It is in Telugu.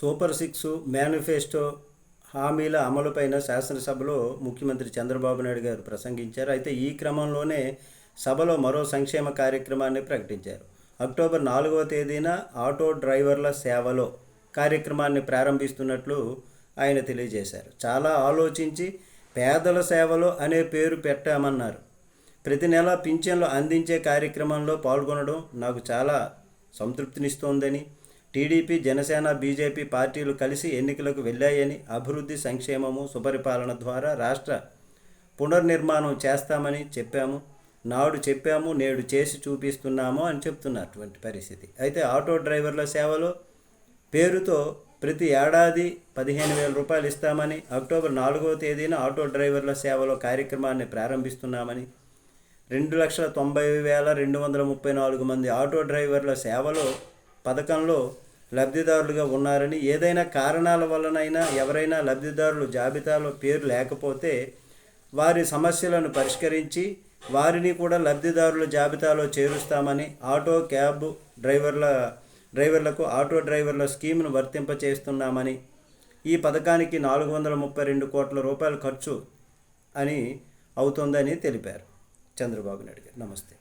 సూపర్ సిక్స్ మేనిఫెస్టో హామీల అమలుపైన శాసనసభలో ముఖ్యమంత్రి చంద్రబాబు నాయుడు గారు ప్రసంగించారు. అయితే ఈ క్రమంలోనే సభలో మరో సంక్షేమ కార్యక్రమాన్ని ప్రకటించారు. అక్టోబర్ నాలుగవ తేదీన ఆటో డ్రైవర్ల సేవలో కార్యక్రమాన్ని ప్రారంభిస్తున్నట్లు ఆయన తెలియజేశారు. చాలా ఆలోచించి పేదల సేవలో అనే పేరు పెట్టామన్నారు. ప్రతి నెల పింఛన్లు అందించే కార్యక్రమంలో పాల్గొనడం నాకు చాలా సంతృప్తినిస్తోందని టీడీపీ జనసేన బీజేపీ పార్టీలు కలిసి ఎన్నికలకు వెళ్ళాయని అభివృద్ధి సంక్షేమము సుపరిపాలన ద్వారా రాష్ట్ర పునర్నిర్మాణం చేస్తామని చెప్పాము. నాడు చెప్పాము నేడు చేసి చూపిస్తున్నాము అని చెప్తున్నటువంటి పరిస్థితి. అయితే ఆటో డ్రైవర్ల సేవలో పేరుతో ప్రతి ఏడాది పదిహేను వేల రూపాయలు ఇస్తామని అక్టోబర్ నాలుగవ తేదీన ఆటో డ్రైవర్ల సేవలో కార్యక్రమాన్ని ప్రారంభిస్తున్నామని రెండు లక్షల తొంభై వేల రెండు వందల ముప్పై నాలుగు మంది ఆటో డ్రైవర్ల సేవలో పథకంలో లబ్ధిదారులుగా ఉన్నారని ఏదైనా కారణాల వలనైనా ఎవరైనా లబ్ధిదారులు జాబితాలో పేరు లేకపోతే వారి సమస్యలను పరిష్కరించి వారిని కూడా లబ్ధిదారుల జాబితాలో చేరుస్తామని ఆటో క్యాబ్ డ్రైవర్ల డ్రైవర్లకు ఆటో డ్రైవర్ల స్కీమ్ను వర్తింపచేస్తున్నామని ఈ పథకానికి నాలుగు వందల ముప్పై రెండు కోట్ల రూపాయల ఖర్చు అని అవుతుందని తెలిపారు. చంద్రబాబు నాయుడు గారు. నమస్తే.